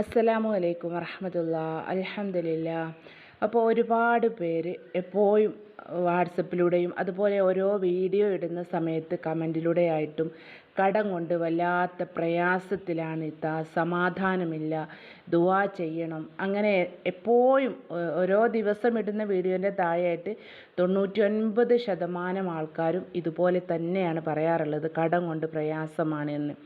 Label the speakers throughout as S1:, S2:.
S1: അസ്സലാമു അലൈക്കും വറഹമത്തുള്ള. അലഹമില്ല അപ്പോൾ ഒരുപാട് പേര് എപ്പോഴും വാട്സപ്പിലൂടെയും അതുപോലെ ഓരോ വീഡിയോ ഇടുന്ന സമയത്ത് കമന്റിലൂടെ ആയിട്ടും കടം കൊണ്ട് വല്ലാത്ത പ്രയാസത്തിലാണ് ഇത്ത സമാധാനമില്ല ദുവാ ചെയ്യണം. അങ്ങനെ എപ്പോഴും ഓരോ ദിവസം ഇടുന്ന വീഡിയോന്റെ താഴെയായിട്ട് തൊണ്ണൂറ്റി ശതമാനം ആൾക്കാരും ഇതുപോലെ തന്നെയാണ് പറയാറുള്ളത് കടം കൊണ്ട് പ്രയാസമാണ് എന്ന്.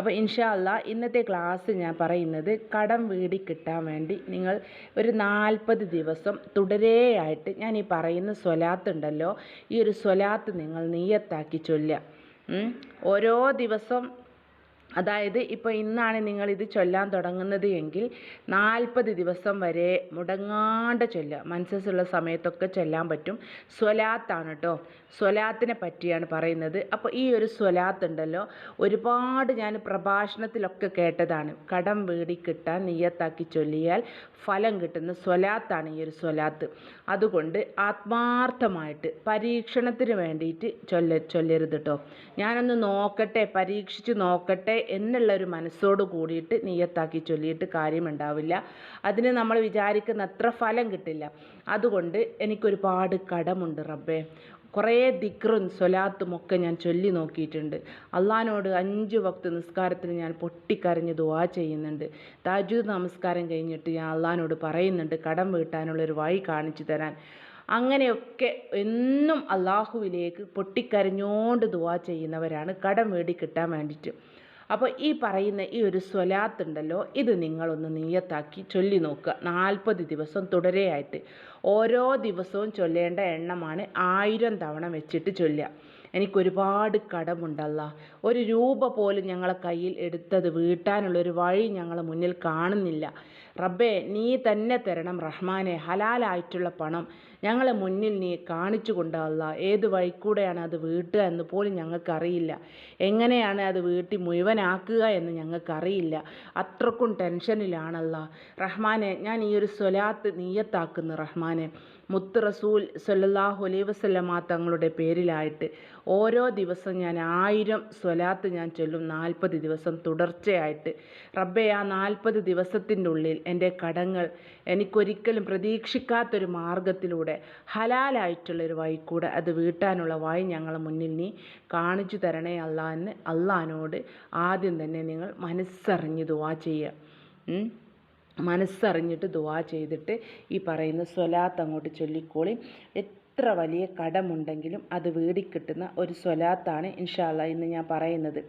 S1: അപ്പോൾ ഇൻഷാല്ല ഇന്നത്തെ ക്ലാസ് ഞാൻ പറയുന്നത് കടം വീടി കിട്ടാൻ വേണ്ടി നിങ്ങൾ ഒരു നാൽപ്പത് ദിവസം തുടരെയായിട്ട് ഞാൻ ഈ പറയുന്ന സ്വലാത്ത് ഉണ്ടല്ലോ ഈ ഒരു സ്വലാത്ത് നിങ്ങൾ നീയത്താക്കി ചൊല്ലുക. ഓരോ ദിവസം അതായത് ഇപ്പോൾ ഇന്നാണ് നിങ്ങൾ ഇത് ചൊല്ലാൻ തുടങ്ങുന്നത് എങ്കിൽ നാൽപ്പത് ദിവസം വരെ മുടങ്ങാണ്ട് ചൊല്ലുക. മനസ്സുള്ള സമയത്തൊക്കെ ചൊല്ലാൻ പറ്റും. സ്വലാത്താണ് കേട്ടോ സ്വലാത്തിനെ പറ്റിയാണ് പറയുന്നത്. അപ്പോൾ ഈ ഒരു സ്വലാത്ത് ഉണ്ടല്ലോ ഒരുപാട് ഞാൻ പ്രഭാഷണത്തിലൊക്കെ കേട്ടതാണ്. കടം വീടി കിട്ടാൻ നീയത്താക്കി ചൊല്ലിയാൽ ഫലം കിട്ടുന്ന സ്വലാത്താണ് ഈ ഒരു സ്വലാത്ത്. അതുകൊണ്ട് ആത്മാർത്ഥമായിട്ട് പരീക്ഷണത്തിന് വേണ്ടിയിട്ട് ചൊല്ല ചൊല്ലരുത് കേട്ടോ ഞാനൊന്ന് നോക്കട്ടെ പരീക്ഷിച്ച് നോക്കട്ടെ എന്നുള്ള ഒരു മനസ്സോട് കൂടിയിട്ട് നീയത്താക്കി ചൊല്ലിയിട്ട് കാര്യമുണ്ടാവില്ല. അതിന് നമ്മൾ വിചാരിക്കുന്ന അത്ര ഫലം കിട്ടില്ല. അതുകൊണ്ട് എനിക്കൊരുപാട് കടമുണ്ട് റബ്ബേ. കുറേ ദിക്റും സ്വലാത്തും ഒക്കെ ഞാൻ ചൊല്ലി നോക്കിയിട്ടുണ്ട്. അള്ളഹാനോട് അഞ്ച് വക്ത് നിസ്കാരത്തിന് ഞാൻ പൊട്ടിക്കരഞ്ഞ് ദുവാ ചെയ്യുന്നുണ്ട്. താജൂദ് നമസ്കാരം കഴിഞ്ഞിട്ട് ഞാൻ അള്ളഹാനോട് പറയുന്നുണ്ട് കടം വീട്ടാനുള്ളൊരു വഴി കാണിച്ചു തരാൻ. അങ്ങനെയൊക്കെ എന്നും അള്ളാഹുവിലേക്ക് പൊട്ടിക്കരഞ്ഞോണ്ട് ദുവാ ചെയ്യുന്നവരാണ് കടം വേടി കിട്ടാൻ വേണ്ടിയിട്ട്. അപ്പോൾ ഈ പറയുന്ന ഈ ഒരു സ്വലാത്ത് ഉണ്ടല്ലോ ഇത് നിങ്ങളൊന്ന് നീയത്താക്കി ചൊല്ലി നോക്കുക. നാൽപ്പത് ദിവസം തുടരെയായിട്ട്. ഓരോ ദിവസവും ചൊല്ലേണ്ട എണ്ണമാണ് ആയിരം തവണ വെച്ചിട്ട് ചൊല്ലുക. എനിക്കൊരുപാട് കടമുണ്ടല്ല. ഒരു രൂപ പോലും ഞങ്ങളെ കയ്യിൽ എടുത്തത് വീട്ടാനുള്ളൊരു വഴി ഞങ്ങളെ മുന്നിൽ കാണുന്നില്ല. റബ്ബേ നീ തന്നെ തരണം റഹ്മാനെ ഹലാലായിട്ടുള്ള പണം ഞങ്ങളെ മുന്നിൽ നീ കാണിച്ചു കൊണ്ടല്ല ഏത് വഴിക്കൂടെയാണ് അത് വീട്ടുക എന്ന് പോലും ഞങ്ങൾക്കറിയില്ല. എങ്ങനെയാണ് അത് വീട്ടി മുഴുവനാക്കുക എന്ന് ഞങ്ങൾക്കറിയില്ല. അത്രക്കും ടെൻഷനിലാണല്ല റഹ്മാനെ ഞാൻ ഈ ഒരു സ്വലാത്ത് നീയത്താക്കുന്നു റഹ്മാനെ. മുത്ത് റസൂൽ സല്ലല്ലാഹു അലൈഹി വസല്ലമ തങ്ങളുടെ പേരിലായിട്ട് ഓരോ ദിവസം ഞാൻ ആയിരം സ്വലാത്ത് ഞാൻ ചൊല്ലും. നാൽപ്പത് ദിവസം തുടർച്ചയായിട്ട്. റബ്ബെ ആ നാൽപ്പത് ദിവസത്തിന്റെ ഉള്ളിൽ എന്റെ കടങ്ങൾ എനിക്കൊരിക്കലും പ്രതീക്ഷിക്കാത്തൊരു മാർഗത്തിലൂടെ ഹലാലായിട്ടുള്ളൊരു വഴിക്കൂടെ അത് വീട്ടാനുള്ള വഴി ഞങ്ങളെ മുന്നിൽ നീ കാണിച്ചു തരണേ അല്ലാ എന്ന് അള്ളഹാനോട് ആദ്യം തന്നെ നിങ്ങൾ മനസ്സറിഞ്ഞ് ദുവാ ചെയ്യുക. മനസ്സറിഞ്ഞിട്ട് ദുവാ ചെയ്തിട്ട് ഈ പറയുന്ന സ്വലാത്ത് അങ്ങോട്ട് ചൊല്ലിക്കോളി. എത്ര വലിയ കടമുണ്ടെങ്കിലും അത് വീടിക്കിട്ടുന്ന ഒരു സ്വലാത്താണ് ഇൻഷാല്ല ഇന്ന് ഞാൻ പറയുന്നത്.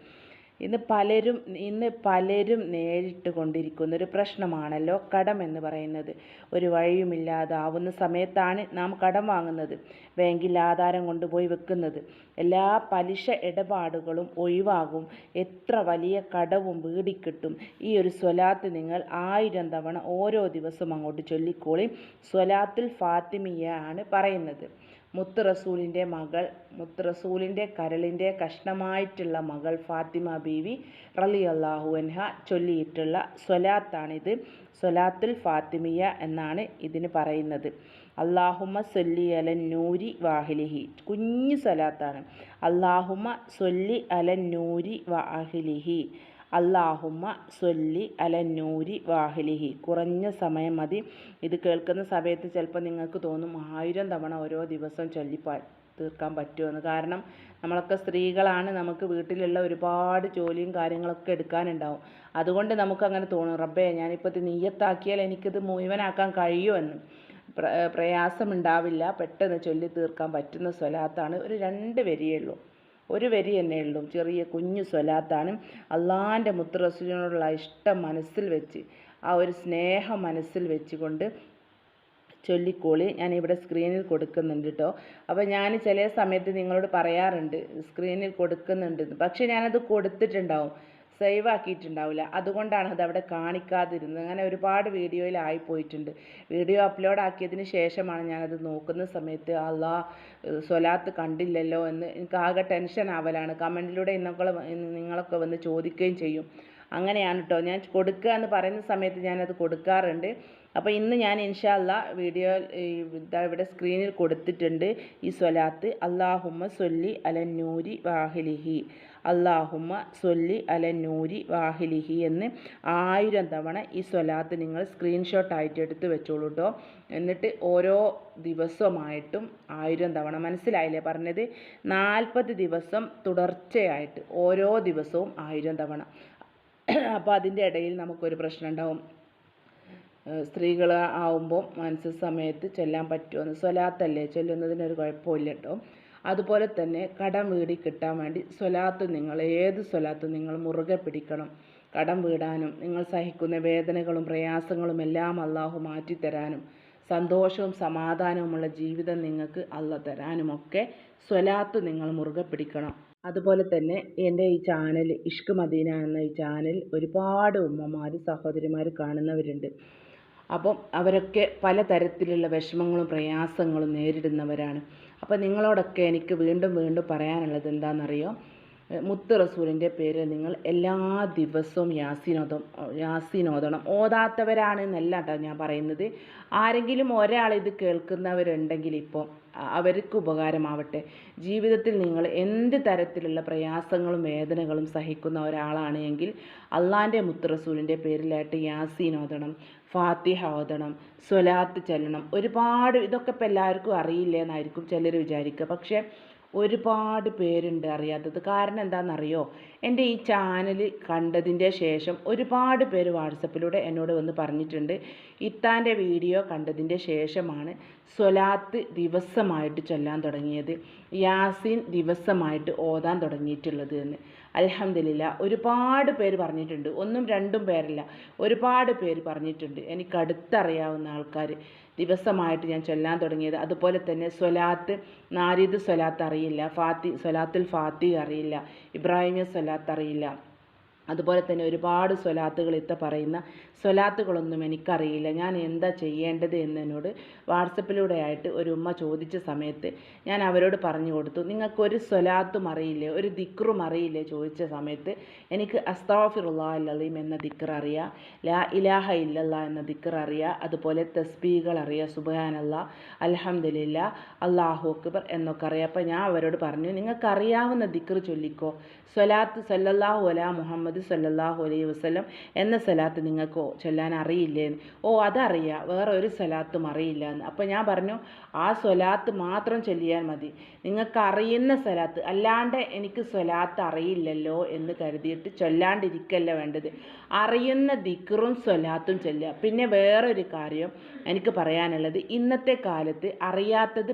S1: ഇന്ന് പലരും ഇന്ന് പലരും നേരിട്ട് കൊണ്ടിരിക്കുന്ന ഒരു പ്രശ്നമാണല്ലോ കടം എന്ന് പറയുന്നത്. ഒരു വഴിയുമില്ലാതാവുന്ന സമയത്താണ് നാം കടം വാങ്ങുന്നത് ബാങ്കിൽ ആധാരം കൊണ്ടുപോയി വെക്കുന്നത്. എല്ലാ പലിശ ഇടപാടുകളും ഒഴിവാകും. എത്ര വലിയ കടവും വീടിക്കിട്ടും ഈ ഒരു സ്വലാത്ത് നിങ്ങൾ ആയിരം തവണ ഓരോ ദിവസവും അങ്ങോട്ട് ചൊല്ലിക്കോളി. സ്വലാത്തുൽ ഫാത്തിമിയ ആണ് പറയുന്നത്. മുത്ത് റസൂലിന്റെ മകൾ മുത്ത് റസൂലിന്റെ കരളിന്റെ കഷ്ണമായിട്ടുള്ള മകൾ ഫാത്തിമ ബീവി റലി അള്ളാഹു അൻഹ ചൊല്ലിയിട്ടുള്ള സ്വലാത്താണിത്. സ്വലാത്തുൽ ഫാത്തിമിയ എന്നാണ് ഇതിന് പറയുന്നത്. അള്ളാഹുമ സൊല്ലി അലൻ നൂരി വാഹിലിഹി. കുഞ്ഞു സ്വലാത്താണ്. അള്ളാഹുമ സൊല്ലി അലൻ നൂരി വാഹിലിഹി. അള്ളാഹുമ്മ സൊല്ലി നൂരി വാഹിലിഹി. കുറഞ്ഞ സമയം മതി. ഇത് കേൾക്കുന്ന സമയത്ത് ചിലപ്പോൾ നിങ്ങൾക്ക് തോന്നും ആയിരം തവണ ഓരോ ദിവസം ചൊല്ലി പ- തീർക്കാൻ പറ്റുമെന്ന്. കാരണം നമ്മളൊക്കെ സ്ത്രീകളാണ്. നമുക്ക് വീട്ടിലുള്ള ഒരുപാട് ജോലിയും കാര്യങ്ങളൊക്കെ എടുക്കാനുണ്ടാവും. അതുകൊണ്ട് നമുക്ക് അങ്ങനെ തോന്നും റബ്ബേ ഞാനിപ്പോൾ ഇത് നീയത്താക്കിയാൽ എനിക്കിത് മുഴുവനാക്കാൻ കഴിയുമെന്ന്. പ്ര പ്രയാസമുണ്ടാവില്ല. പെട്ടെന്ന് ചൊല്ലി തീർക്കാൻ പറ്റുന്ന സ്വലാത്താണ് ഒരു രണ്ട് വരിയേ ഉള്ളൂ. ഒരു വരി തന്നെ ഉള്ളൂ. ചെറിയ കുഞ്ഞു സ്വലാത്താണ് അള്ളാന്റെ മുത്തറസുലിനോടുള്ള ഇഷ്ടം മനസ്സിൽ വെച്ച് ആ ഒരു സ്നേഹം മനസ്സിൽ വെച്ചുകൊണ്ട് ചൊല്ലിക്കോളി. ഞാൻ ഇവിടെ സ്ക്രീനിൽ കൊടുക്കുന്നുണ്ട് കേട്ടോ അപ്പോൾ ഞാൻ ചില സമയത്ത് നിങ്ങളോട് പറയാറുണ്ട് സ്ക്രീനിൽ കൊടുക്കുന്നുണ്ട്. പക്ഷേ ഞാനത് കൊടുത്തിട്ടുണ്ടാവും. സേവ് ആക്കിയിട്ടുണ്ടാവില്ല. അതുകൊണ്ടാണ് അത് അവിടെ കാണിക്കാതിരുന്നത്. അങ്ങനെ ഒരുപാട് വീഡിയോയിലായി പോയിട്ടുണ്ട് വീഡിയോ അപ്ലോഡ് ആക്കിയതിന് ശേഷമാണ് ഞാനത് നോക്കുന്ന സമയത്ത് അള്ളാ സ്വലാത്ത് കണ്ടില്ലല്ലോ എന്ന്. എനിക്ക് ആകെ ടെൻഷൻ ആവലാണ് കമന്റിലൂടെ ഇന്നൊക്കെ നിങ്ങളൊക്കെ വന്ന് ചോദിക്കുകയും ചെയ്യും. അങ്ങനെയാണ് കേട്ടോ ഞാൻ കൊടുക്കുക എന്ന് പറയുന്ന സമയത്ത് ഞാനത് കൊടുക്കാറുണ്ട്. അപ്പോൾ ഇന്ന് ഞാൻ ഇൻഷാല്ല വീഡിയോ ഇവിടെ സ്ക്രീനിൽ കൊടുത്തിട്ടുണ്ട്. ഈ സ്വലാത്ത് അള്ളാഹുമ്മ സൊല്ലി അലന്നൂരി വാഹിലിഹി. അള്ളാഹുമ്മ സൊല്ലി അലന്നൂരി വാഹിലിഹി എന്ന് ആയിരം തവണ ഈ സ്വലാത്ത് നിങ്ങൾ സ്ക്രീൻഷോട്ട് ആയിട്ട് എടുത്ത് വെച്ചോളൂ കേട്ടോ എന്നിട്ട് ഓരോ ദിവസമായിട്ടും ആയിരം തവണ. മനസ്സിലായില്ലേ പറഞ്ഞത്? നാൽപ്പത് ദിവസം തുടർച്ചയായിട്ട് ഓരോ ദിവസവും ആയിരം തവണ. അപ്പോൾ അതിന്റെ ഇടയിൽ നമുക്കൊരു പ്രശ്നം ഉണ്ടാവും സ്ത്രീകൾ ആവുമ്പോൾ മനസ്സ് സമയത്ത് ചൊല്ലാൻ പറ്റുമെന്ന് സ്വലാത്തല്ലേ? ചൊല്ലുന്നതിനൊരു കുഴപ്പമില്ല കേട്ടോ അതുപോലെ തന്നെ കടം വീടി കിട്ടാൻ വേണ്ടി സ്വലാത്ത് നിങ്ങൾ ഏത് സ്വലാത്തും നിങ്ങൾ മുറുകെ പിടിക്കണം. കടം വീടാനും നിങ്ങൾ സഹിക്കുന്ന വേദനകളും പ്രയാസങ്ങളും എല്ലാം അള്ളാഹു മാറ്റിത്തരാനും സന്തോഷവും സമാധാനവുമുള്ള ജീവിതം നിങ്ങൾക്ക് അല്ല തരാനുമൊക്കെ സ്വലാത്ത് നിങ്ങൾ മുറുകെ പിടിക്കണം. അതുപോലെ തന്നെ എന്റെ ഈ ചാനൽ ഇഷ്ക് മദീന എന്ന ഈ ചാനൽ ഒരുപാട് ഉമ്മമാർ സഹോദരിമാർ കാണുന്നവരുണ്ട്. അപ്പം അവരൊക്കെ പല തരത്തിലുള്ള വിഷമങ്ങളും പ്രയാസങ്ങളും നേരിടുന്നവരാണ്. അപ്പം നിങ്ങളോടൊക്കെ എനിക്ക് വീണ്ടും വീണ്ടും പറയാനുള്ളത് എന്താണെന്നറിയോ? മുത്ത് റസൂലിന്റെ പേര് നിങ്ങൾ എല്ലാ ദിവസവും യാസിനോദം യാസിനോദണം. ഓതാത്തവരാണ് എന്നല്ല കേട്ടോ ഞാൻ പറയുന്നത്. ആരെങ്കിലും ഒരാൾ ഇത് കേൾക്കുന്നവരുണ്ടെങ്കിൽ ഇപ്പോൾ അവർക്ക് ഉപകാരമാവട്ടെ. ജീവിതത്തിൽ നിങ്ങൾ എന്ത് തരത്തിലുള്ള പ്രയാസങ്ങളും വേദനകളും സഹിക്കുന്ന ഒരാളാണ് എങ്കിൽ അള്ളാന്റെ മുത്തറസൂലിന്റെ പേരിലായിട്ട് യാസീൻ ഓതണം ഫാത്തിഹ ഓതണം സ്വലാത്ത് ചെല്ലണം. ഒരുപാട് ഇതൊക്കെ ഇപ്പോൾ എല്ലാവർക്കും അറിയില്ല എന്നായിരിക്കും ചിലർ വിചാരിക്കുക. പക്ഷേ ഒരുപാട് പേരുണ്ട് അറിയാത്തത്. കാരണം എന്താണെന്നറിയോ? എന്റെ ഈ ചാനൽ കണ്ടതിന്റെ ശേഷം ഒരുപാട് പേര് വാട്സപ്പിലൂടെ എന്നോട് വന്ന് പറഞ്ഞിട്ടുണ്ട്. ഇത്താന്റെ വീഡിയോ കണ്ടതിന്റെ ശേഷമാണ് സ്വലാത്ത് ദിവസമായിട്ട് ചൊല്ലാൻ തുടങ്ങിയത്. യാസിൻ ദിവസമായിട്ട് ഓതാൻ തുടങ്ങിയിട്ടുള്ളത് എന്ന്. അലഹമില്ല ഒരുപാട് പേര് പറഞ്ഞിട്ടുണ്ട്. ഒന്നും രണ്ടും പേരല്ല ഒരുപാട് പേര് പറഞ്ഞിട്ടുണ്ട്. എനിക്ക് അടുത്തറിയാവുന്ന ആൾക്കാർ ദിവസമായിട്ട് ഞാൻ ചൊല്ലാൻ തുടങ്ങിയത്. അതുപോലെ തന്നെ സ്വലാത്ത് നാരിദ് സ്വലാത്ത് അറിയില്ല ഫാത്തി സ്വലാത്തുൽ ഫാത്തി അറിയില്ല ഇബ്രാഹിമിയ സ്വലാത്ത് അറിയില്ല. അതുപോലെ തന്നെ ഒരുപാട് സ്വലാത്തുകൾ ഇത്ത പറയുന്ന സ്വലാത്തുകളൊന്നും എനിക്കറിയില്ല. ഞാൻ എന്താ ചെയ്യേണ്ടത് എന്നോട് വാട്സപ്പിലൂടെ ആയിട്ട് ഒരു ഉമ്മ ചോദിച്ച സമയത്ത് ഞാൻ അവരോട് പറഞ്ഞു കൊടുത്തു. നിങ്ങൾക്ക് ഒരു സ്വലാത്തും അറിയില്ലേ? ഒരു ദിക്റും അറിയില്ലേ? ചോദിച്ച സമയത്ത് എനിക്ക് അസ്താഫിറുല്ലാ അല്ലീം എന്ന ദിക്ർ അറിയാം. ലാ ഇലാഹ ഇല്ലല്ല എന്ന ദിക്ർ അറിയാം. അതുപോലെ തസ്ബീകൾ അറിയാം. സുബാനല്ല അലഹമില്ല അള്ളാഹു അക്ബർ എന്നൊക്കെ അറിയാം. അപ്പോൾ ഞാൻ അവരോട് പറഞ്ഞു നിങ്ങൾക്ക് അറിയാവുന്ന ദിക്ർ ചൊല്ലിക്കോ. സ്വലാത്ത് സല്ലല്ലാഹു അല മുഹമ്മദ് സല്ലല്ലാഹു അലൈഹി വസ്ലം എന്ന സലാത്ത് നിങ്ങൾക്ക് ചൊല്ലാൻ അറിയില്ലേ ഓ അതറിയാം. വേറെ ഒരു സ്വലാത്തും അറിയില്ല എന്ന് അപ്പോൾ ഞാൻ പറഞ്ഞു ആ സ്വലാത്ത് മാത്രം ചൊല്ലിയാൽ മതി. നിങ്ങൾക്ക് അറിയുന്ന സ്വലാത്ത് അല്ലാണ്ട് എനിക്ക് സ്വലാത്ത് അറിയില്ലല്ലോ എന്ന് കരുതിയിട്ട് ചൊല്ലാണ്ടിരിക്കല്ല വേണ്ടത്. അറിയുന്ന ദിക്കറും സ്വലാത്തും ചൊല്ലുക. പിന്നെ വേറൊരു കാര്യം എനിക്ക് പറയാനുള്ളത് ഇന്നത്തെ കാലത്ത് അറിയാത്തത്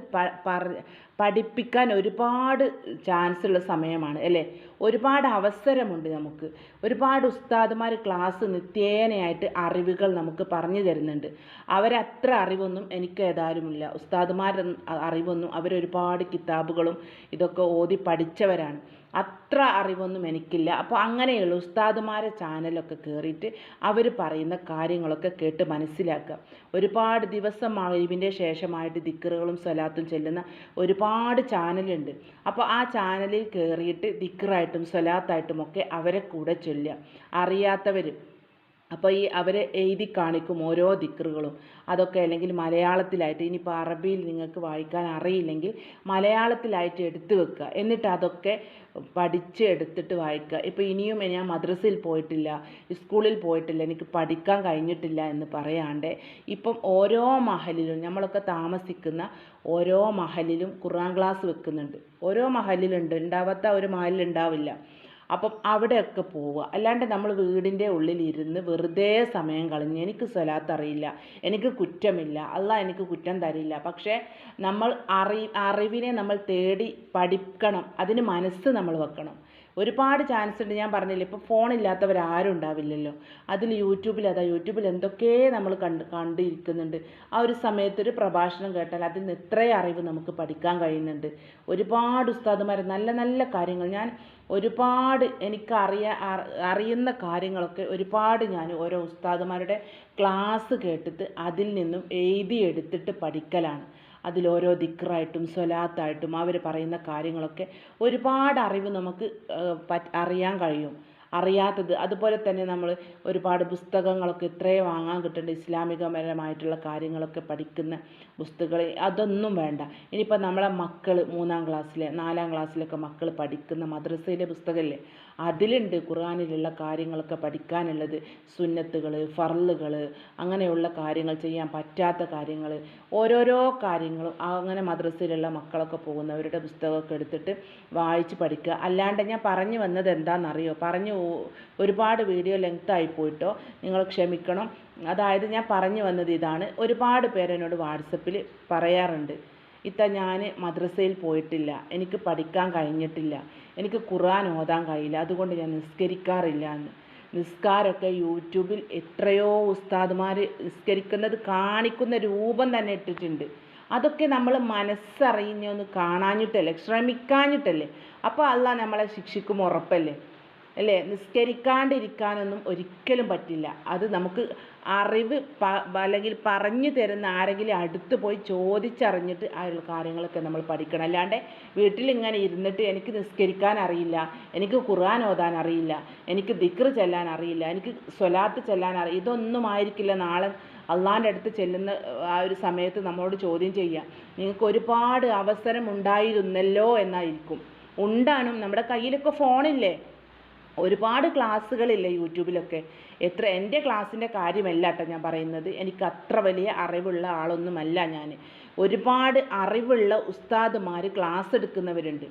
S1: പഠിപ്പിക്കാൻ ഒരുപാട് ചാൻസ് ഉള്ള സമയമാണ് അല്ലേ? ഒരുപാട് അവസരമുണ്ട് നമുക്ക്. ഒരുപാട് ഉസ്താദുമാർ ക്ലാസ് നിത്യേനയായിട്ട് അറിവുകൾ നമുക്ക് പറഞ്ഞു തരുന്നുണ്ട്. അവരത്ര അറിവൊന്നും എനിക്ക് ഏതായാലുമില്ല ഉസ്താദുമാരുടെ അറിവൊന്നും അവരൊരുപാട് കിതാബുകളും ഇതൊക്കെ ഓതി പഠിച്ചവരാണ്. അത്ര അറിവൊന്നും എനിക്കില്ല. അപ്പോൾ അങ്ങനെയുള്ള ഉസ്താദുമാരെ ചാനലൊക്കെ കയറിയിട്ട് അവർ പറയുന്ന കാര്യങ്ങളൊക്കെ കേട്ട് മനസ്സിലാക്കുക. ഒരുപാട് ദിവസം മഴവിന്റെ ശേഷമായിട്ട് ദിക്കറുകളും സ്വലാത്തും ചെല്ലുന്ന ഒരുപാട് ചാനലുണ്ട്. അപ്പോൾ ആ ചാനലിൽ കയറിയിട്ട് ദിക്കറായിട്ടും സ്വലാത്തായിട്ടും ഒക്കെ അവരെ കൂടെ ചൊല്ലുക. അറിയാത്തവർ അപ്പോൾ ഈ അവരെ എഴുതി കാണിക്കും ഓരോ ദിക്റുകളും. അതൊക്കെ അല്ലെങ്കിൽ മലയാളത്തിലായിട്ട് ഇനിയിപ്പോൾ അറബിയിൽ നിങ്ങൾക്ക് വായിക്കാൻ അറിയില്ലെങ്കിൽ മലയാളത്തിലായിട്ട് എടുത്തു വെക്കുക. എന്നിട്ട് അതൊക്കെ പഠിച്ച് എടുത്തിട്ട് വായിക്കുക. ഇപ്പോൾ ഇനിയും ഞാൻ മദ്രസയിൽ പോയിട്ടില്ല സ്കൂളിൽ പോയിട്ടില്ല എനിക്ക് പഠിക്കാൻ കഴിഞ്ഞിട്ടില്ല എന്ന് പറയാണ്ട് ഇപ്പം ഓരോ മഹലിലും നമ്മളൊക്കെ താമസിക്കുന്ന ഓരോ മഹലിലും ഖുർആൻ ക്ലാസ് വെക്കുന്നുണ്ട്. ഓരോ മഹലിലുണ്ട്. ഉണ്ടാവാത്ത ഒരു മഹലിൽ ഉണ്ടാവില്ല. അപ്പം അവിടെയൊക്കെ പോവുക. അല്ലാണ്ട് നമ്മൾ വീടിന്റെ ഉള്ളിലിരുന്ന് വെറുതെ സമയം കളഞ്ഞ് എനിക്ക് സ്വലാത്ത് അറിയില്ല എനിക്ക് കുറ്റമില്ല അല്ല എനിക്ക് കുറ്റം തരില്ല. പക്ഷേ നമ്മൾ അറി അറിവിനെ നമ്മൾ തേടി പഠിക്കണം അതിന് മനസ്സ് നമ്മൾ വെക്കണം. ഒരുപാട് ചാൻസ് ഉണ്ട്. ഞാൻ പറഞ്ഞില്ല ഇപ്പോൾ ഫോണില്ലാത്തവർ ആരും ഉണ്ടാവില്ലല്ലോ. അതിൽ യൂട്യൂബിൽ അതാ യൂട്യൂബിൽ എന്തൊക്കെ നമ്മൾ കണ്ട് കണ്ടിരിക്കുന്നുണ്ട്. ആ ഒരു സമയത്തൊരു പ്രഭാഷണം കേട്ടാൽ അതിൽ നിന്ന് എത്രയും അറിവ് നമുക്ക് പഠിക്കാൻ കഴിയുന്നുണ്ട്. ഒരുപാട് ഉസ്താദുമാർ നല്ല നല്ല കാര്യങ്ങൾ. ഞാൻ ഒരുപാട് എനിക്ക് അറിയ അറിയുന്ന കാര്യങ്ങളൊക്കെ ഒരുപാട് ഞാൻ ഓരോ ഉസ്താദുമാരുടെ ക്ലാസ് കേട്ടിട്ട് അതിൽ നിന്നും എഴുതിയെടുത്തിട്ട് പഠിക്കലാണ്. അതിലോരോ ദിക്റായിട്ടും സ്വലാത്തായിട്ടും അവർ പറയുന്ന കാര്യങ്ങളൊക്കെ ഒരുപാട് അറിവ് നമുക്ക് അറിയാൻ കഴിയും. അറിയാത്തത്. അതുപോലെ തന്നെ നമ്മൾ ഒരുപാട് പുസ്തകങ്ങളൊക്കെ ഇത്രയും വാങ്ങാൻ കിട്ടുന്നുണ്ട് ഇസ്ലാമികപരമായിട്ടുള്ള കാര്യങ്ങളൊക്കെ പഠിക്കുന്ന പുസ്തകങ്ങൾ അതൊന്നും വേണ്ട. ഇനിയിപ്പോൾ നമ്മളെ മക്കൾ മൂന്നാം ക്ലാസ്സിലെ നാലാം ക്ലാസ്സിലൊക്കെ മക്കൾ പഠിക്കുന്ന മദ്രസയിലെ പുസ്തകമല്ലേ അതിലുണ്ട് ഖുർആനിലുള്ള കാര്യങ്ങളൊക്കെ പഠിക്കാനുള്ളത്. സുന്നത്തുകൾ ഫർളുകൾ അങ്ങനെയുള്ള കാര്യങ്ങൾ ചെയ്യാൻ പറ്റാത്ത കാര്യങ്ങൾ ഓരോരോ കാര്യങ്ങളും അങ്ങനെ മദ്രസയിലുള്ള മക്കളൊക്കെ പോകുന്നവരുടെ പുസ്തകമൊക്കെ എടുത്തിട്ട് വായിച്ച് പഠിക്കുക. അല്ലാണ്ട് ഞാൻ പറഞ്ഞു വന്നത് എന്താണെന്നറിയോ? പറഞ്ഞു ഒരുപാട് വീഡിയോ ലെങ്ത് ആയി പോയിട്ടോ? നിങ്ങൾ ക്ഷമിക്കണം. അതായത് ഞാൻ പറഞ്ഞു വന്നത് ഇതാണ്. ഒരുപാട് പേരെന്നോട് വാട്സപ്പിൽ പറയാറുണ്ട്. ഇത്ത ഞാൻ മദ്രസയിൽ പോയിട്ടില്ല. എനിക്ക് പഠിക്കാൻ കഴിഞ്ഞിട്ടില്ല. എനിക്ക് ഖുർആൻ ഓതാൻ കഴിയില്ല. അതുകൊണ്ട് ഞാൻ നിസ്കരിക്കാറില്ല എന്ന് നിസ്കാരമൊക്കെ യൂട്യൂബിൽ എത്രയോ ഉസ്താദുമാർ നിസ്കരിക്കുന്നത് കാണിക്കുന്ന രൂപം തന്നെ ഇട്ടിട്ടുണ്ട്. അതൊക്കെ നമ്മൾ മനസ്സറിഞ്ഞൊന്ന് കാണാഞ്ഞിട്ടല്ലേ ശ്രമിക്കാഞ്ഞിട്ടല്ലേ? അപ്പോൾ അല്ല നമ്മളെ ശിക്ഷിക്കും ഉറപ്പല്ലേ? അല്ലേ? നിസ്കരിക്കാണ്ടിരിക്കാനൊന്നും ഒരിക്കലും പറ്റില്ല. അത് നമുക്ക് അറിവ് പ അല്ലെങ്കിൽ പറഞ്ഞു തരുന്ന ആരെങ്കിലും അടുത്ത് പോയി ചോദിച്ചറിഞ്ഞിട്ട് ആ കാര്യങ്ങളൊക്കെ നമ്മൾ പഠിക്കണം. അല്ലാണ്ട് വീട്ടിലിങ്ങനെ ഇരുന്നിട്ട് എനിക്ക് നിസ്കരിക്കാൻ അറിയില്ല എനിക്ക് ഖുർആൻ ഓതാൻ അറിയില്ല എനിക്ക് ദിക്ർ ചെല്ലാൻ അറിയില്ല എനിക്ക് സ്വലാത്ത് ചെല്ലാൻ അറിയില്ല ഇതൊന്നും ആയിരിക്കില്ല നാളെ അള്ളാന്റെ അടുത്ത് ചെല്ലുന്ന ആ ഒരു സമയത്ത് നമ്മളോട് ചോദ്യം ചെയ്യുക. നിങ്ങൾക്ക് ഒരുപാട് അവസരം ഉണ്ടായിരുന്നല്ലോ എന്നായിരിക്കും. ഉണ്ടാണും നമ്മുടെ കയ്യിലൊക്കെ ഫോണില്ലേ? ഒരുപാട് ക്ലാസ്സുകളില്ലേ യൂട്യൂബിലൊക്കെ. എത്ര എന്റെ ക്ലാസ്സിന്റെ കാര്യമല്ല കേട്ടോ ഞാൻ പറയുന്നത്. എനിക്ക് അത്ര വലിയ അറിവുള്ള ആളൊന്നുമല്ല ഞാൻ ഒരുപാട് അറിവുള്ള ഉസ്താദുമാർ ക്ലാസ് എടുക്കുന്നവരുണ്ട്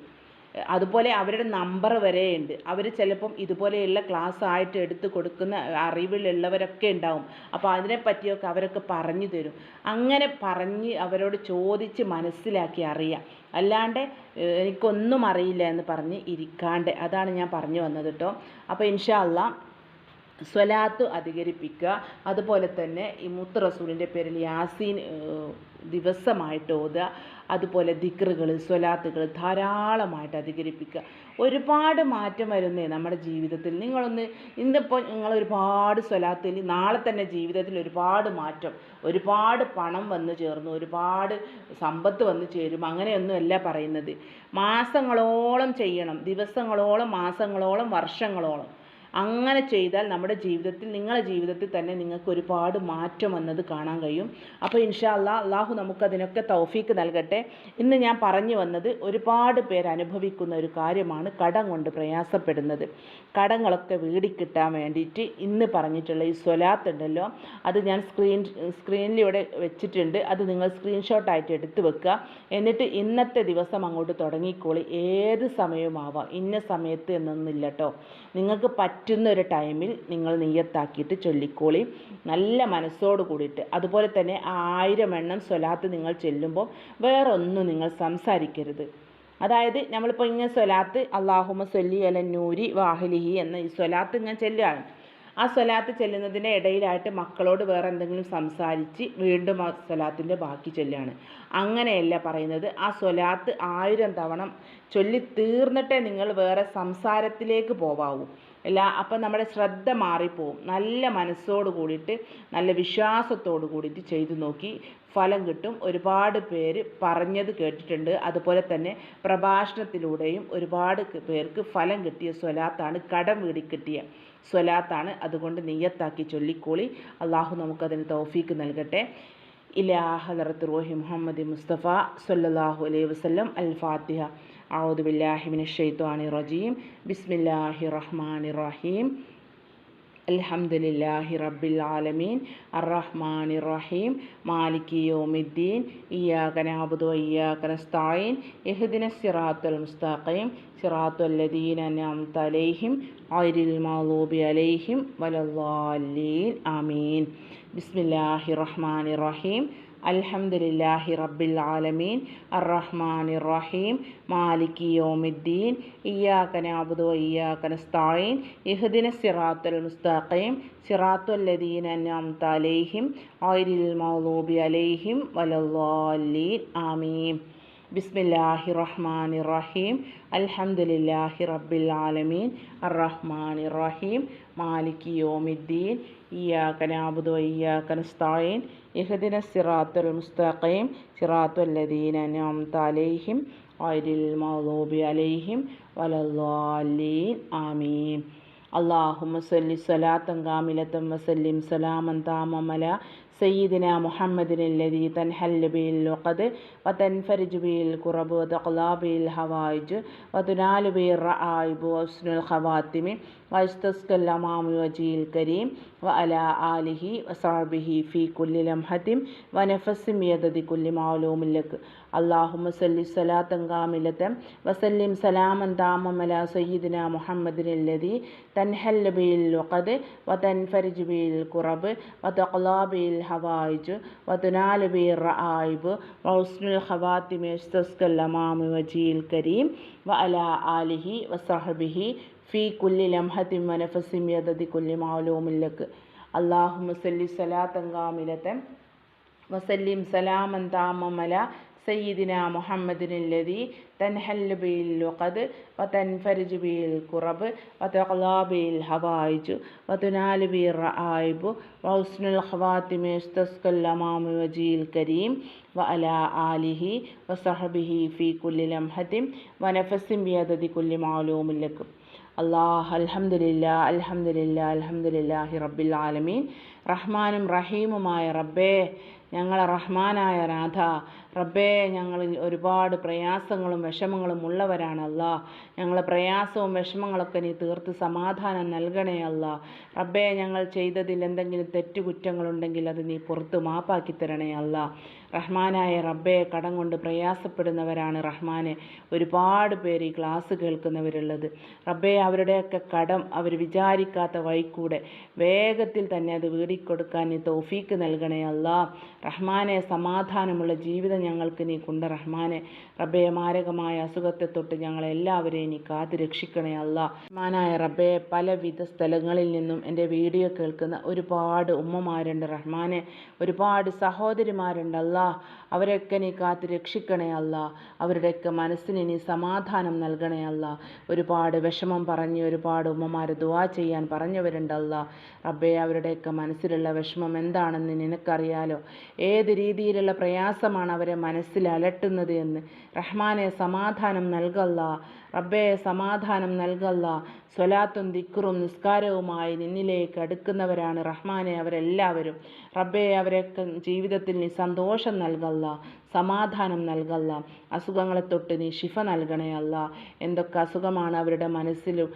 S1: അതുപോലെ അവരുടെ നമ്പർ വരെയുണ്ട് അവർ ചിലപ്പം ഇതുപോലെയുള്ള ക്ലാസ് ആയിട്ട് എടുത്ത് കൊടുക്കുന്ന അറിവിലുള്ളവരൊക്കെ ഉണ്ടാവും. അപ്പോൾ അതിനെപ്പറ്റിയൊക്കെ അവരൊക്കെ പറഞ്ഞു തരും. അങ്ങനെ പറഞ്ഞ് അവരോട് ചോദിച്ച് മനസ്സിലാക്കി അറിയാം. അല്ലാണ്ട് എനിക്കൊന്നും അറിയില്ല എന്ന് പറഞ്ഞ് ഇരിക്കാണ്ട്. അതാണ് ഞാൻ പറഞ്ഞു വന്നത് കേട്ടോ. അപ്പോൾ ഇൻഷാ അള്ളാ സ്വലാത്ത് അധികരിപ്പിക്കുക. അതുപോലെ തന്നെ ഈ മുത്ത് റസൂലിന്റെ പേരിൽ യാസീൻ ദിവസമായിട്ട് ഓതുക. അതുപോലെ ദിക്റുകൾ സ്വലാത്തുകൾ ധാരാളമായിട്ട് അധികരിപ്പിക്കുക. ഒരുപാട് മാറ്റം വരുന്നേ നമ്മുടെ ജീവിതത്തിൽ. നിങ്ങളൊന്ന് ഇന്നിപ്പോൾ നിങ്ങൾ ഒരുപാട് സ്വലാത്തിൽ നാളെ തന്നെ ജീവിതത്തിൽ ഒരുപാട് മാറ്റം ഒരുപാട് പണം വന്നു ചേർന്നു ഒരുപാട് സമ്പത്ത് വന്നു ചേരും. അങ്ങനെയൊന്നുമല്ല പറയുന്നത്. മാസങ്ങളോളം ചെയ്യണം. ദിവസങ്ങളോളം മാസങ്ങളോളം വർഷങ്ങളോളം. അങ്ങനെ ചെയ്താൽ നമ്മുടെ ജീവിതത്തിൽ നിങ്ങളുടെ ജീവിതത്തിൽ തന്നെ നിങ്ങൾക്ക് ഒരുപാട് മാറ്റം വന്നത് കാണാൻ കഴിയും. അപ്പോൾ ഇൻഷാ അല്ലാ അള്ളാഹു നമുക്കതിനൊക്കെ തൗഫീക്ക് നൽകട്ടെ. ഇന്ന് ഞാൻ പറഞ്ഞു വന്നത് ഒരുപാട് പേർ അനുഭവിക്കുന്ന ഒരു കാര്യമാണ് കടം കൊണ്ട് പ്രയാസപ്പെടുന്നത്. കടങ്ങളൊക്കെ വീടിക്കിട്ടാൻ വേണ്ടിയിട്ട് ഇന്ന് പറഞ്ഞിട്ടുള്ള ഈ സ്വലാത്ത് ഉണ്ടല്ലോ അത് ഞാൻ സ്ക്രീൻ സ്ക്രീനിലൂടെ വെച്ചിട്ടുണ്ട്. അത് നിങ്ങൾ സ്ക്രീൻഷോട്ട് ആയിട്ട് എടുത്ത് വെക്കുക. എന്നിട്ട് ഇന്നത്തെ ദിവസം അങ്ങോട്ട് തുടങ്ങിക്കോളി. ഏത് സമയമാവാം ഇന്ന സമയത്ത് എന്നൊന്നുമില്ല കേട്ടോ നിങ്ങൾക്ക് പറ്റുന്ന ഒരു ടൈമിൽ നിങ്ങൾ നെയ്യത്താക്കിയിട്ട് ചൊല്ലിക്കോളി. നല്ല മനസ്സോട് കൂടിയിട്ട്. അതുപോലെ തന്നെ ആയിരം എണ്ണം സ്വലാത്ത് നിങ്ങൾ ചെല്ലുമ്പോൾ വേറൊന്നും നിങ്ങൾ സംസാരിക്കരുത്. അതായത് നമ്മളിപ്പോൾ ഇങ്ങനെ സ്വലാത്ത് അള്ളാഹുമ സൊല്ലി അല നൂരി വാഹലിഹി എന്ന ഈ സ്വലാത്ത് ഇങ്ങനെ ചെല്ലുകയാണ്. ആ സ്വലാത്ത് ചെല്ലുന്നതിന്റെ ഇടയിലായിട്ട് മക്കളോട് വേറെ എന്തെങ്കിലും സംസാരിച്ച് വീണ്ടും ആ സ്വലാത്തിന്റെ ബാക്കി ചൊല്ലുകയാണ്. അങ്ങനെയല്ല പറയുന്നത്. ആ സ്വലാത്ത് ആയിരം തവണ ചൊല്ലി തീർന്നിട്ടേ നിങ്ങൾ വേറെ സംസാരത്തിലേക്ക് പോവാവൂ. അല്ല അപ്പം നമ്മുടെ ശ്രദ്ധ മാറിപ്പോവും. നല്ല മനസ്സോട് കൂടിയിട്ട് നല്ല വിശ്വാസത്തോട് കൂടിയിട്ട് ചെയ്തു നോക്കി ഫലം കിട്ടും. ഒരുപാട് പേര് പറഞ്ഞത് കേട്ടിട്ടുണ്ട്. അതുപോലെ തന്നെ പ്രഭാഷണത്തിലൂടെയും ഒരുപാട് പേർക്ക് ഫലം കിട്ടിയ സ്വലാത്താണ് കടം വീടി കിട്ടിയ സ്വലാത്താണ്. അതുകൊണ്ട് നെയ്യത്താക്കി ചൊല്ലിക്കോളി. അള്ളാഹു നമുക്കതിന് തൗഫീക്ക് നൽകട്ടെ. ഇലാ റോഹി മുഹമ്മദ് മുസ്തഫ സല്ലാഹു അലൈഹി വസ്ലം അൽ ഫാത്തിഹ. ഔദുബില്ലാഹിമിന് ഷെയ്ത്വാനി റജീം. ബിസ്മില്ലാഹി റഹ്മാൻ റഹീം. അൽഹംദുലില്ലാഹി റബ്ബിൽ ആലമീൻ. അർറഹ്മാൻ റഹീം. മാലിക് യോമിദ്ദീൻ. ഇയാക നാബുദു ഇയാക നസ്തായിൻ. ഇഹ്ദിന സിറാത്തുൽ മുസ്താഖീം. സിറാത്തുൽ ലദീന അൻഅംത അലൈഹിം. ഗൈരിൽ മഗ്ദൂബി അലൈഹിം. വലദ്ദാലീൻ ആമീൻ. ബിസ്മില്ലാഹിർ റഹ്മാനിർ റഹീം. അൽഹംദുലില്ലാഹി റബ്ബിൽ ആലമീൻ. അറഹ്മാൻ ഇറഹീം മാലിക് യോമിദ്ദീൻ. ഇയാക്കന അബുദോ ഇയാക്കന സ്ഥായിൻ ഇഹ്ദിന സിറാത്തുൽ മുസ്താഖീം. സിറാത്തുല്ലദീൻ അന്നാംത അലൈഹിം. ഐരിൽ മൗലൂബി അലൈഹിം. വലല്ലാലീൻ ആമീം ബിസ്മില്ലാഹി റഹ്മാൻ ഇറഹീം അൽഹംദുലില്ലാഹി റബ്ബിൽ ആലമീൻ. അറഹ്മാൻ ഇറഹീം മാലിക് യോമിദ്ദീൻ. ഇയാക്കന അബുദോ الرحيم الحمد لله رب العالمين الرحمن الرحيم مالك يوم الدين إياك نعبد وإياك نستعين اهدنا الصراط المستقيم صراط الذين أنعمت عليهم غير المغضوب عليهم ولا الضالين آمين اللهم صل صلاة كاملة وسلم سلاما تاما على سيدنا محمد الذي تنحل به العقد وتنفرج به الكرب وتقلى به الحوائج وتنال به الرعائب وحسن الخواتم വൈസ്തസ്കല്ലമാമുജിയിൽ കരീം വ അല ആലിഹി വസാബിഹി ഫി കുല്ലി ലംഹത്തിം വനഫസിം യദതി കുല്ലി മാലൂമില്ലക്ക് അള്ളാഹുമ സല്ലി സലാത്തൻ കാമിലത്തൻ വസല്ലിം സലാമൻ താമമല സയ്യിദിന മുഹമ്മദിനല്ലതി തൻഹല്ല ബിയിൽ വഖദ് വതൻഫരിജ് ബിയിൽ കുറബ് വതഖ്ലാ ബിയിൽ ഹവായിജ് വതുനാല ബിയിൽ റആയിബ് വഹുസ്നുൽ ഖവാത്തിമി ഇസ്തസ്കല്ലമാമി വജിയിൽ കരീം വ അല ആലിഹി വസഹബിഹി ഫീ കുല്ലി ലംഹത്തിൻ വനഫസിം യദതി കുല്ലി മാലൂമില്ലക്ക് അള്ളാഹുമ സല്ലി സലാത്തൻ കാമിലത്തെ വസല്ലിം സലാമൻ താമമല സയ്യിദിന മുഹമ്മദിനുല്ലതി തൻഹൽ ബിയിൽ ലുഖദ് വതൻഫരിജ് ബിയിൽ കുറബ് വതഖ്ലാ ബിയിൽ ഹവായിജു വതുനാൽ ബിയിൽ റആയിബു വഹുസ്നുൽ ഖവാത്തിമി ഇസ്തസ്കൽ അമാമി വജീൽ കരീം വഅല ആലിഹി വസഹബിഹി ഫീ കുല്ലി ലംഹത്തിം വനഫസിം ബിയദതി കുല്ലി മാലൂമില്ലക്കും അള്ളാഹ് അലഹമില്ല അലഹമില്ല അലഹമില്ലാഹി റബ്ബിൽ ആലമീൻ. റഹ്മാനും റഹീമുമായ റബ്ബേ ഞങ്ങളെ റഹ്മാനായ നാഥ റബ്ബേ ഞങ്ങൾ ഒരുപാട് പ്രയാസങ്ങളും വിഷമങ്ങളും ഉള്ളവരാണ് അല്ല. ഞങ്ങളെ പ്രയാസവും വിഷമങ്ങളൊക്കെ നീ തീർത്ത് സമാധാനം നൽകണേ അല്ല. റബ്ബേ ഞങ്ങൾ ചെയ്തതിൽ എന്തെങ്കിലും തെറ്റുകുറ്റങ്ങളുണ്ടെങ്കിൽ അത് നീ പുറത്ത് മാപ്പാക്കി തരണേ അല്ല. റഹ്മാനായ റബ്ബേ കടം കൊണ്ട് പ്രയാസപ്പെടുന്നവരാണ് റഹ്മാനെ. ഒരുപാട് പേര് ഈ ക്ലാസ് കേൾക്കുന്നവരുള്ളത്. റബ്ബേ അവരുടെയൊക്കെ കടം അവർ വിചാരിക്കാത്ത വഴിക്കൂടെ വേഗത്തിൽ തന്നെ അത് വീടിക്കൊടുക്കാൻ നീ തോഫീക്ക് നൽകണേ അല്ല. റഹ്മാനെ സമാധാനമുള്ള ജീവിതം ഞങ്ങൾക്ക് നീ കുണ്ട റഹ്മാനെ റബ്ബെ മാരകമായ അസുഖത്തെ തൊട്ട് ഞങ്ങളെല്ലാവരെയും നീ കാത്തു രക്ഷിക്കണേ അല്ല. റഹ്മാനായ റബ്ബെ പലവിധ സ്ഥലങ്ങളിൽ നിന്നും എന്റെ വീഡിയോ കേൾക്കുന്ന ഒരുപാട് ഉമ്മമാരുണ്ട് റഹ്മാനെ ഒരുപാട് സഹോദരിമാരുണ്ട് അല്ല. അവരെയൊക്കെ നീ കാത്ത് രക്ഷിക്കണേ അല്ല. അവരുടെയൊക്കെ മനസ്സിന് നീ സമാധാനം നൽകണേ അല്ല. ഒരുപാട് വിഷമം പറഞ്ഞ് ഒരുപാട് ഉമ്മമാർ ദുവാ ചെയ്യാൻ പറഞ്ഞവരുണ്ടല്ല റബ്ബെ അവരുടെയൊക്കെ മനസ്സിലുള്ള വിഷമം എന്താണെന്ന് നിനക്കറിയാലോ? ഏത് രീതിയിലുള്ള പ്രയാസമാണ് അവരെ മനസ്സിൽ അലട്ടുന്നത് എന്ന് റഹ്മാനെ സമാധാനം നൽകല്ല റബ്ബെ സമാധാനം നൽകല്ല. സ്വലാത്തും ദിക്റും നിസ്കാരവുമായി നിന്നിലേക്ക് അടുക്കുന്നവരാണ് റഹ്മാനെ അവരെല്ലാവരും. റബ്ബേ അവരൊക്കെ ജീവിതത്തിൽ നീ സന്തോഷം നൽകല്ല സമാധാനം നൽകല്ല. അസുഖങ്ങളെ തൊട്ട് നീ ശിഫ നൽകണേ അല്ല. എന്തൊക്കെ അസുഖമാണ് അവരുടെ മനസ്സിലും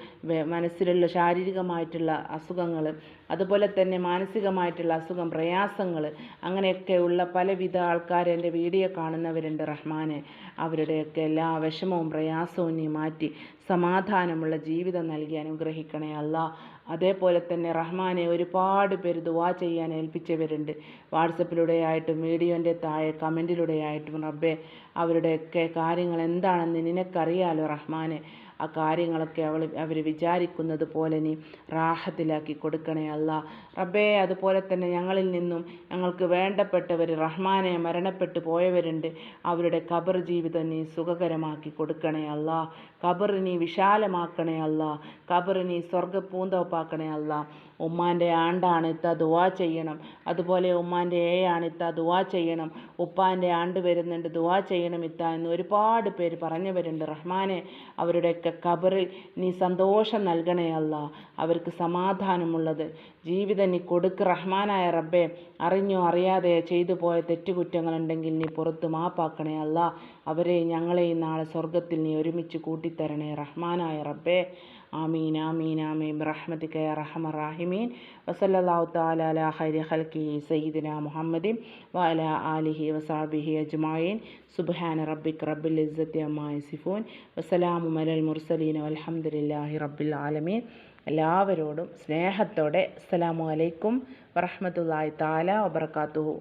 S1: മനസ്സിലുള്ള ശാരീരികമായിട്ടുള്ള അസുഖങ്ങൾ അതുപോലെ തന്നെ മാനസികമായിട്ടുള്ള അസുഖം പ്രയാസങ്ങൾ അങ്ങനെയൊക്കെയുള്ള പലവിധ ആൾക്കാർ എന്റെ വീഡിയോ കാണുന്നവരുണ്ട് റഹ്മാനെ. അവരുടെയൊക്കെ എല്ലാ വിഷമവും പ്രയാസവും നീ മാറ്റി സമാധാനമുള്ള ജീവിതം നൽകി അനുഗ്രഹിക്കണേ അല്ല. അതേപോലെ തന്നെ റഹ്മാനെ ഒരുപാട് പേര് ദുവാ ചെയ്യാൻ ഏൽപ്പിച്ചവരുണ്ട്. വാട്സപ്പിലൂടെ ആയിട്ടും വീഡിയോന്റെ താഴെ കമന്റിലൂടെ ആയിട്ടും റബ്ബെ അവരുടെയൊക്കെ കാര്യങ്ങൾ എന്താണെന്ന് നിനക്കറിയാലോ റഹ്മാനെ. ആ കാര്യങ്ങളൊക്കെ അവൾ അവർ വിചാരിക്കുന്നത് പോലെ നീ റാഹത്തിലാക്കി കൊടുക്കണേ അല്ല. റബ്ബേ അതുപോലെ തന്നെ ഞങ്ങളിൽ നിന്നും ഞങ്ങൾക്ക് വേണ്ടപ്പെട്ടവർ റഹ്മാനെ മരണപ്പെട്ടു പോയവരുണ്ട്. അവരുടെ ഖബർ ജീവിതം നീ സുഖകരമാക്കി കൊടുക്കണേ അല്ല. ഖബർ നീ വിശാലമാക്കണേ അല്ല. ഖബർ നീ സ്വർഗ പൂന്തോപ്പാക്കണേ അല്ല. ഉമ്മാന്റെ ആണ്ടാണ് ഇത്ത ദുവാ ചെയ്യണം. അതുപോലെ ഉമ്മാന്റെ ഏയാണ് ഇത്ത ദുവാ ചെയ്യണം. ഉപ്പാന്റെ ആണ്ട് വരുന്നുണ്ട് ദുവാ ചെയ്യണം ഇത്ത എന്ന് ഒരുപാട് പേര് പറഞ്ഞവരുണ്ട്. റഹ്മാനെ അവരുടെയൊക്കെ ഖബറിൽ നീ സന്തോഷം നൽകണേ അല്ല. അവർക്ക് സമാധാനമുള്ളത്. ജീവിതം നീ കൊടുക്ക് റഹ്മാനായ റബ്ബെ. അറിഞ്ഞോ അറിയാതെ ചെയ്തു പോയ തെറ്റുകുറ്റങ്ങളുണ്ടെങ്കിൽ നീ പുറത്ത് മാപ്പാക്കണേ അല്ല. അവരെയും ഞങ്ങളെയും നാളെ സ്വർഗത്തിൽ നീ ഒരുമിച്ച് കൂട്ടിത്തരണേ റഹ്മാനായ റബ്ബേ. ആമീൻ ആമീൻ ആമീൻ. റഹ്മത്തിക്ക റഹമ റാഹിമീൻ. വസല്ലാഹു താല അല ഹൈരി ഖൽക്കി സയ്യിദിന മുഹമ്മദിൻ വഅല ആലിഹി വസാബിഹി അജ്മായിൻ സുബ്ഹാന റബ്ബിക് റബ്ബിൽ ഇസ്സത്തി അമ്മാ യസിഫൂൻ. വസ്സലാമു മലൽ മുർസലീൻ വൽഹംദുലില്ലാഹി റബ്ബിൽ ആലമീൻ. എല്ലാവരോടും സ്നേഹത്തോടെ അസ്സലാമു അലൈക്കും വറഹമത്തല്ലാഹി താല വബർക്കാത്തുഹു